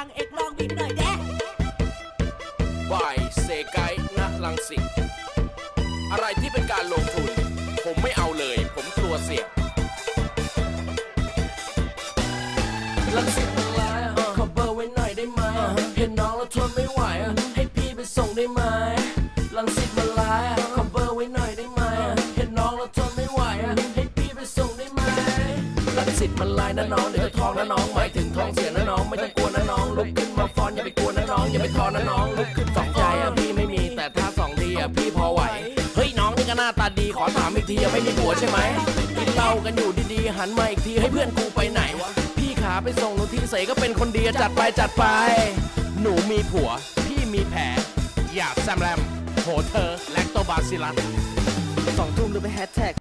างเอกลองบินหน่อยแดบ่ายเซไกณลังสิตอะไรที่เป็นการลงทุน ผมไม่เอาเลย ผมกลัวเสี่ยงลังสิตมันร้ายอะขอเบอร์ไว้หน่อยได้ไหมอะเห็นน้องแล้วทนไม่ไหวอะให้พี่ไปส่งได้ไหมลังสิตมันร้ายอะขอเบอร์ไว้หน่อยได้ไหมอะเห็นน้องแล้วทนไม่ไหวอะให้พี่ไปส่งได้ไหมลังสิตมันร้ายนะน้องเดี๋ยวจะท้องนะน้องหมายถึงท้องเสียนะน้องไม่ต้อง มาฟอนอย่าไปกลัวนะน้องอย่าไปท้อนะน้องลุกขึ้นสองใจอะพี่ไม่มีแต่ถ้าสองทีอะพี่พอไหวเฮ้ยน้องนี่ก็หน้าตาดีขอถามอีกทียังไม่มีผัวใช่ไหมกินเหล้ากันอยู่ดีๆหันมาอีกทีให้เพื่อนกูไปไหนวะพี่ขาไปส่งหนูที่เสก็เป็นคนดีจัดไปจัดไป หนูมีผัว พี่มีแผลอย่าแซมแรมโหเธอแลคโตบาซิลัสสองทุ่มหรือไปแฮชแท็ก